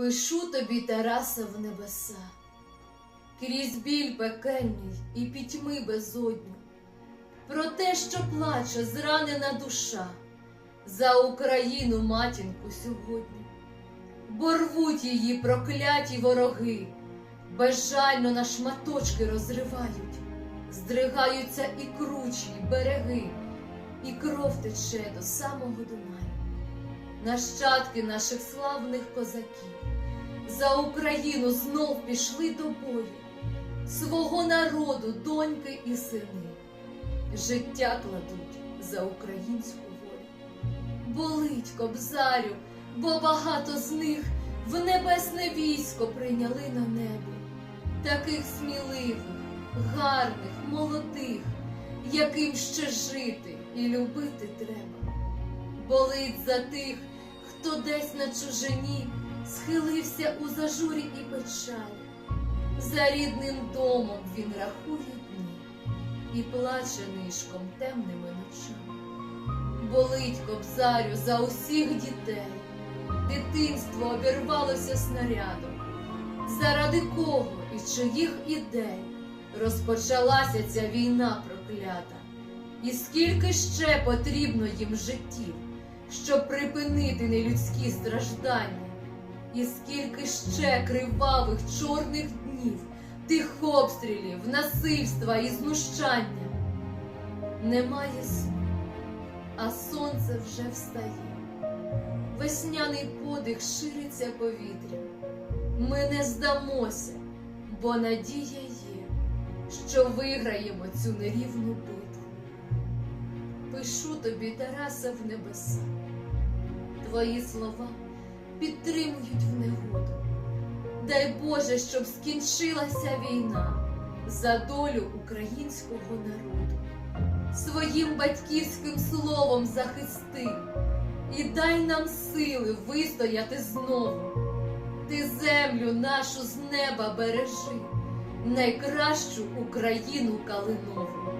Пишу тобі, Тараса, в небеса, крізь біль пекельний і пітьми безодню, про те, що плаче зранена душа. За Україну матінку сьогодні, бо рвуть її прокляті вороги, безжально на шматочки розривають, здригаються і кручі, і береги, і кров тече до самого Дунаю. Нащадки наших славних козаків за Україну знов пішли до бою, свого народу, доньки і сини, життя кладуть за українську волю. Болить кобзарю, бо багато з них в небесне військо прийняли на небо, таких сміливих, гарних, молодих, яким ще жити і любити треба. Болить за тих, хто десь на чужині схилився у зажурі і печалі. За рідним домом він рахує дні і плаче нишком темними ночами. Болить кобзарю за усіх дітей, дитинство обірвалося снарядом. Заради кого і чиїх ідей розпочалася ця війна проклята, і скільки ще потрібно їм життів, щоб припинити нелюдські страждання, і скільки ще кривавих чорних днів, тих обстрілів, насильства і знущання. Немає сну, а сонце вже встає. Весняний подих шириться повітрям. Ми не здамося, бо надія є, що виграємо цю нерівну битву. Пишу тобі, Тараса, в небеса. Твої слова підтримують в негоду. Дай Боже, щоб скінчилася війна за долю українського народу. Своїм батьківським словом захисти і дай нам сили вистояти знову. Ти землю нашу з неба бережи, найкращу Україну калинову.